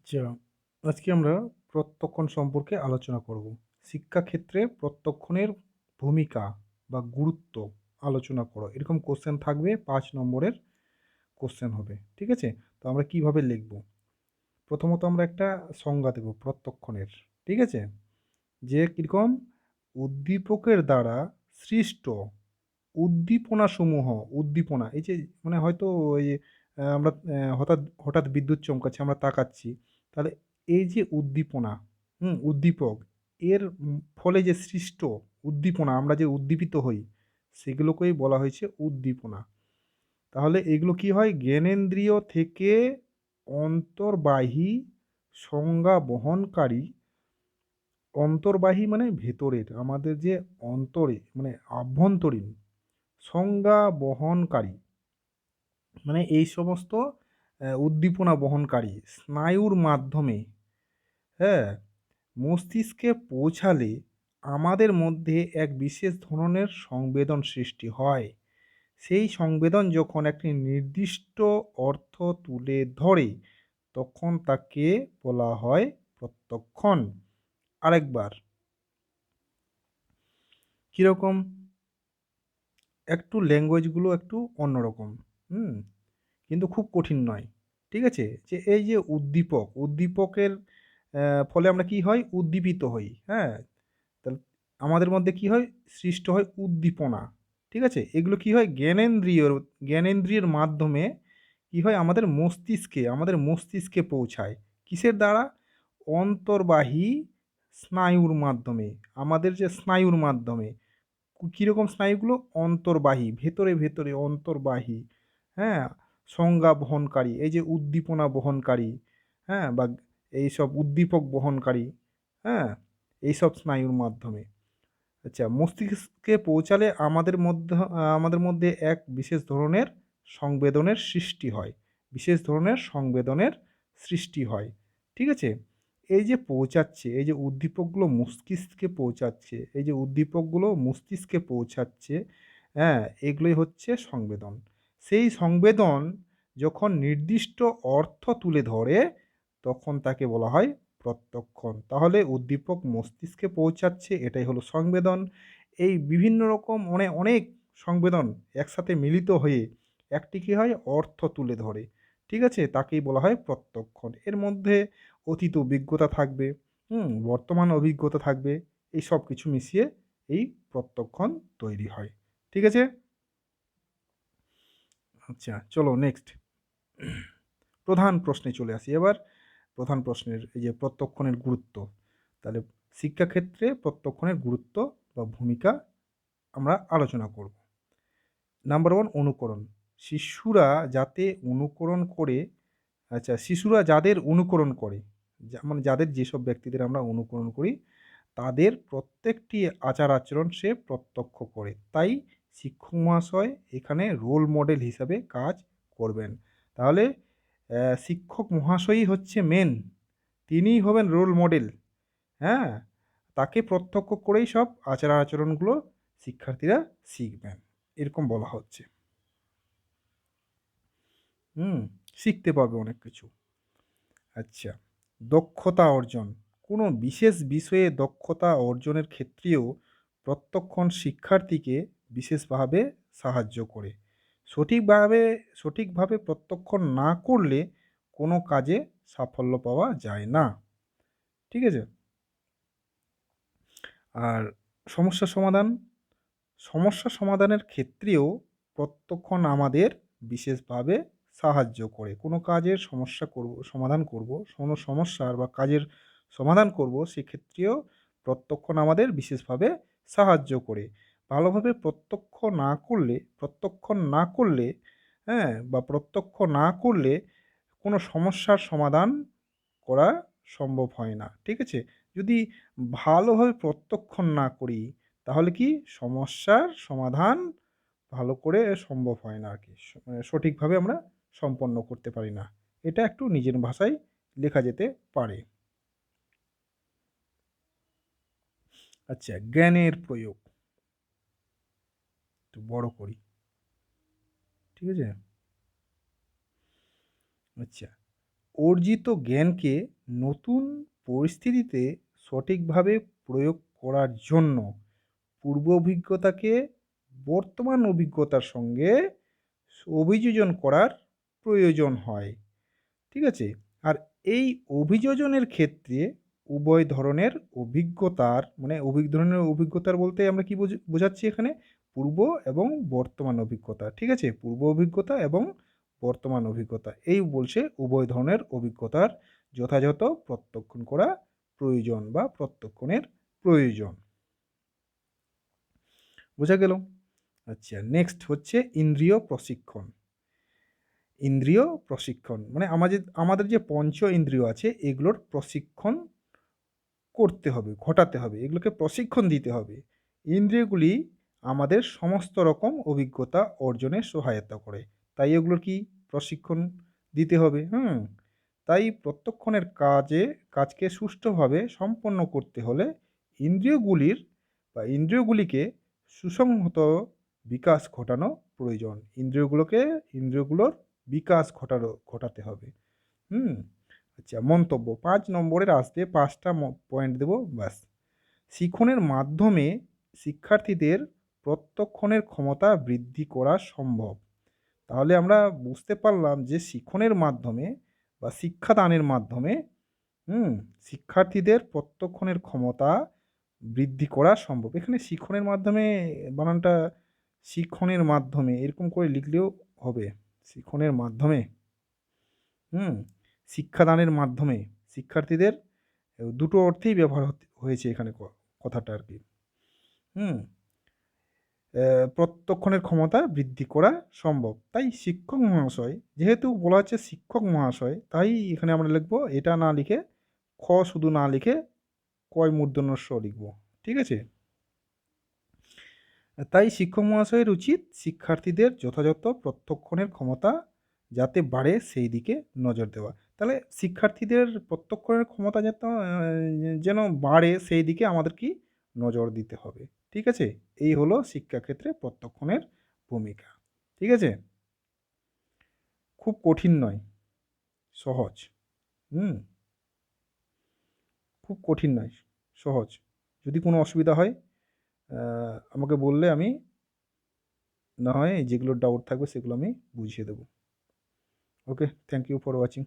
আচ্ছা, আজকে আমরা প্রত্যক্ষণ সম্পর্কে আলোচনা করব। শিক্ষাক্ষেত্রে প্রত্যক্ষণের ভূমিকা বা গুরুত্ব আলোচনা করো। এরকম কোশ্চেন থাকবে পাঁচ নম্বরের কোশ্চেন হবে। ঠিক আছে? তো আমরা কীভাবে লিখব? প্রথমত আমরা একটা সংজ্ঞা দেব প্রত্যক্ষণের। ঠিক আছে? যে কীরকম উদ্দীপকের দ্বারা সৃষ্ট উদ্দীপনাসমূহ উদ্দীপনা এই যে মানে হয়তো ওই আমরা হঠাৎ হঠাৎ বিদ্যুৎ চমকাচ্ছে আমরা তাকাচ্ছি। তাহলে এই যে উদ্দীপনা, হুম? উদ্দীপক এর ফলে যে সৃষ্ট উদ্দীপনা আমরা যে উদ্দীপিত হই সেগুলোকেই বলা হয়েছে উদ্দীপনা। তাহলে এগুলো কি হয়? জ্ঞানেন্দ্রিয় থেকে অন্তর্বাহী সংজ্ঞা বহনকারী অন্তর্বাহী মানে ভেতরের আমাদের যে অন্তরে মানে আভ্যন্তরীণ সংজ্ঞা বহনকারী মানে এই সমস্ত উদ্দীপনা বহনকারী স্নায়ুর মাধ্যমে হ্যাঁ মস্তিষ্কে পৌঁছালে আমাদের মধ্যে এক বিশেষ ধরনের সংবেদন সৃষ্টি হয়। সেই সংবেদন যখন একটি নির্দিষ্ট অর্থ তুলে ধরে, তখন তাকে বলা হয় প্রত্যক্ষণ। আরেকবার। কীরকম? একটু ল্যাঙ্গুয়েজগুলো একটু অন্যরকম। হুম, কিন্তু খুব কঠিন নয়, ঠিক আছে? যে এই যে উদ্দীপক, উদ্দীপকের ফলে আমরা কি হয় উদ্দীপিত হই হ্যাঁ? তাহলে আমাদের মধ্যে কি হয়? সৃষ্ট হয় উদ্দীপনা, ঠিক আছে? এগুলো কি হয়? জ্ঞানেন্দ্রিয়, জ্ঞানেন্দ্রিয়ের মাধ্যমে কি হয়? আমাদের মস্তিষ্কে আমাদের মস্তিষ্কে পৌঁছায়। কিসের দ্বারা? অন্তর্বাহী স্নায়ুর মাধ্যমে, আমাদের যে স্নায়ুর মাধ্যমে। কীরকম স্নায়ুগুলো? অন্তর্বাহী, ভেতরে ভেতরে অন্তর্বাহী। হ্যাঁ? সংজ্ঞা বহনকারী, এই যে উদ্দীপনা বহনকারী হ্যাঁ? বা এইসব উদ্দীপক বহনকারী হ্যাঁ? এইসব স্নায়ুর মাধ্যমে। আচ্ছা মস্তিষ্কে পৌঁছালে আমাদের মধ্যে আমাদের মধ্যে এক বিশেষ ধরনের সংবেদনের সৃষ্টি হয়। বিশেষ ধরনের সংবেদনের সৃষ্টি হয়। ঠিক আছে? এই যে পৌঁছাচ্ছে, এই যে উদ্দীপকগুলো মস্তিষ্কে পৌঁছাচ্ছে, এই যে উদ্দীপকগুলো মস্তিষ্কে পৌঁছাচ্ছে হ্যাঁ? এগুলোই হচ্ছে সংবেদন। সেই সংবেদন যখন নির্দিষ্ট অর্থ তুলে ধরে, তখন তাকে বলা হয় প্রত্যক্ষণ। তাহলে উদ্দীপক মস্তিষ্কে পৌঁছাচ্ছে, এটাই হলো সংবেদন। এই বিভিন্ন রকম মানে অনেক সংবেদন একসাথে মিলিত হয়ে একটি কী হয়? অর্থ তুলে ধরে। ঠিক আছে? তাকেই বলা হয় প্রত্যক্ষণ। এর মধ্যে অতীত অভিজ্ঞতা থাকবে, হুম, বর্তমান অভিজ্ঞতা থাকবে, এই সব কিছু মিশিয়ে এই প্রত্যক্ষণ তৈরি হয়। ঠিক আছে? আচ্ছা চলো নেক্সট প্রধান প্রশ্নে চলে আসি এবার। প্রধান প্রশ্নের এই যে প্রত্যক্ষণের গুরুত্ব, তাহলে শিক্ষাক্ষেত্রে প্রত্যক্ষণের গুরুত্ব বা ভূমিকা আমরা আলোচনা করব। নাম্বার ওয়ান অনুকরণ। শিশুরা যাতে অনুকরণ করে আচ্ছা শিশুরা যাদের অনুকরণ করে মানে যাদের যেসব ব্যক্তিদের আমরা অনুকরণ করি, তাদের প্রত্যেকটি আচার আচরণ সে প্রত্যক্ষ করে। তাই শিক্ষক মহাশয় এখানে রোল মডেল হিসাবে কাজ করবেন। তাহলে শিক্ষক মহাশয়ই হচ্ছে মেন তিনিই হবেন রোল মডেল হ্যাঁ? তাকে প্রত্যক্ষ করেই সব আচার আচরণগুলো শিক্ষার্থীরা শিখবেন। এরকম বলা হচ্ছে। হুম, শিখতে পারবে অনেক কিছু। আচ্ছা দক্ষতা অর্জন। কোনো বিশেষ বিষয়ে দক্ষতা অর্জনের ক্ষেত্রেও প্রত্যক্ষণ শিক্ষার্থীকে বিশেষভাবে সাহায্য করে। সঠিকভাবে সঠিকভাবে প্রত্যক্ষ না করলে কোনো কাজে সাফল্য পাওয়া যায় না। ঠিক আছে? আর সমস্যা সমাধান, সমস্যা সমাধানের ক্ষেত্রেও প্রত্যক্ষণ আমাদের বিশেষভাবে সাহায্য করে। কোনো কাজের সমস্যা করব, সমাধান করব, কোনো সমস্যার বা কাজের সমাধান করব, সেক্ষেত্রেও প্রত্যক্ষণ আমাদের বিশেষভাবে সাহায্য করে। ভালোভাবে প্রত্যক্ষ না করলে প্রত্যক্ষণ না করলে হ্যাঁ বা প্রত্যক্ষ না করলে কোনো সমস্যার সমাধান করা সম্ভব হয় না, ঠিক আছে? যদি ভালোভাবে প্রত্যক্ষণ না করি, তাহলে কি সমস্যার সমাধান ভালো করে সম্ভব হয় না আর কি মানে সঠিকভাবে আমরা সম্পন্ন করতে পারি না। এটা একটু নিজের ভাষায় লেখা যেতে পারে। আচ্ছা জ্ঞানের প্রয়োগ। বড় করি। ঠিক আছে? আচ্ছা অর্জিত জ্ঞানকে নতুন পরিস্থিতিতে সঠিকভাবে প্রয়োগ করার জন্য পূর্ব অভিজ্ঞতাকে বর্তমান অভিজ্ঞতার সঙ্গে অভিযোজন করার প্রয়োজন হয়। ঠিক আছে? আর এই অভিযোজনের ক্ষেত্রে উভয় ধরনের অভিজ্ঞতার মানে অভিক ধরনের অভিজ্ঞতার বলতে আমরা কি বোঝ- বোঝাচ্ছি এখানে? পূর্ব এবং বর্তমান অভিজ্ঞতা, ঠিক আছে? পূর্ব অভিজ্ঞতা এবং বর্তমান অভিজ্ঞতা, এই বলছে উভয় ধরনের অভিজ্ঞতার যথাযথ প্রত্যক্ষণ করা প্রয়োজন বা প্রত্যক্ষণের প্রয়োজন। বোঝা গেল? আচ্ছা নেক্সট হচ্ছে ইন্দ্রিয় প্রশিক্ষণ। ইন্দ্রিয় প্রশিক্ষণ মানে আমাদের আমাদের যে পঞ্চ ইন্দ্রিয় আছে, এগুলোর প্রশিক্ষণ করতে হবে, ঘটাতে হবে, এগুলোকে প্রশিক্ষণ দিতে হবে। ইন্দ্রিয়গুলি আমাদের সমস্ত রকম অভিজ্ঞতা অর্জনে সহায়তা করে। তাই এগুলো কি প্রশিক্ষণ দিতে হবে? হুম, তাই প্রত্যক্ষণের কাজে, কাজকে সুষ্ঠুভাবে সম্পন্ন করতে হলে ইন্দ্রিয়গুলির বা ইন্দ্রিয়গুলিকে সুসংহত বিকাশ ঘটানো প্রয়োজন। ইন্দ্রিয়গুলোকে, ইন্দ্রিয়গুলোর বিকাশ ঘটানো, ঘটাতে হবে। হুম আচ্ছা মন্তব্য। পাঁচ নম্বরের আসতে পাঁচটা পয়েন্ট দেবো, ব্যাস। শিখনের মাধ্যমে শিক্ষার্থীদের প্রত্যক্ষণের ক্ষমতা বৃদ্ধি করা সম্ভব। তাহলে আমরা বুঝতে পারলাম যে শিক্ষণের মাধ্যমে বা শিক্ষাদানের মাধ্যমে, হুম, শিক্ষার্থীদের প্রত্যক্ষণের ক্ষমতা বৃদ্ধি করা সম্ভব। এখানে শিক্ষণের মাধ্যমে, বানানটা শিক্ষণের মাধ্যমে, এরকম করে লিখলেও হবে। শিক্ষণের মাধ্যমে, হুম, শিক্ষাদানের মাধ্যমে শিক্ষার্থীদের, দুটো অর্থেই ব্যবহার হয়েছে এখানে কথাটা আর কি। হুম প্রত্যক্ষণের ক্ষমতা বৃদ্ধি করা সম্ভব। তাই শিক্ষক মহাশয়, যেহেতু বলা হচ্ছে শিক্ষক মহাশয়, তাই এখানে আমরা লিখব, এটা না লিখে, খ শুধু না লিখে, কয় মূর্ধন্য স লিখব। ঠিক আছে? তাই শিক্ষক মহাশয়ের উচিত শিক্ষার্থীদের যথাযথ প্রত্যক্ষণের ক্ষমতা যাতে বাড়ে সেই দিকে নজর দেওয়া। তাহলে শিক্ষার্থীদের প্রত্যক্ষণের ক্ষমতা যাতে যেন বাড়ে সেই দিকে আমাদের কি নজর দিতে হবে। ঠিক আছে? এই হলো শিক্ষাক্ষেত্রে প্রত্যক্ষণের ভূমিকা। ঠিক আছে? খুব কঠিন নয়। সহজ। হুম? খুব কঠিন নয়। সহজ। যদি কোনো অসুবিধা হয় আমাকে বললে আমি, না হয় যেগুলো ডাউট থাকবে সেগুলো আমি বুঝিয়ে দেবো। Okay thank you for watching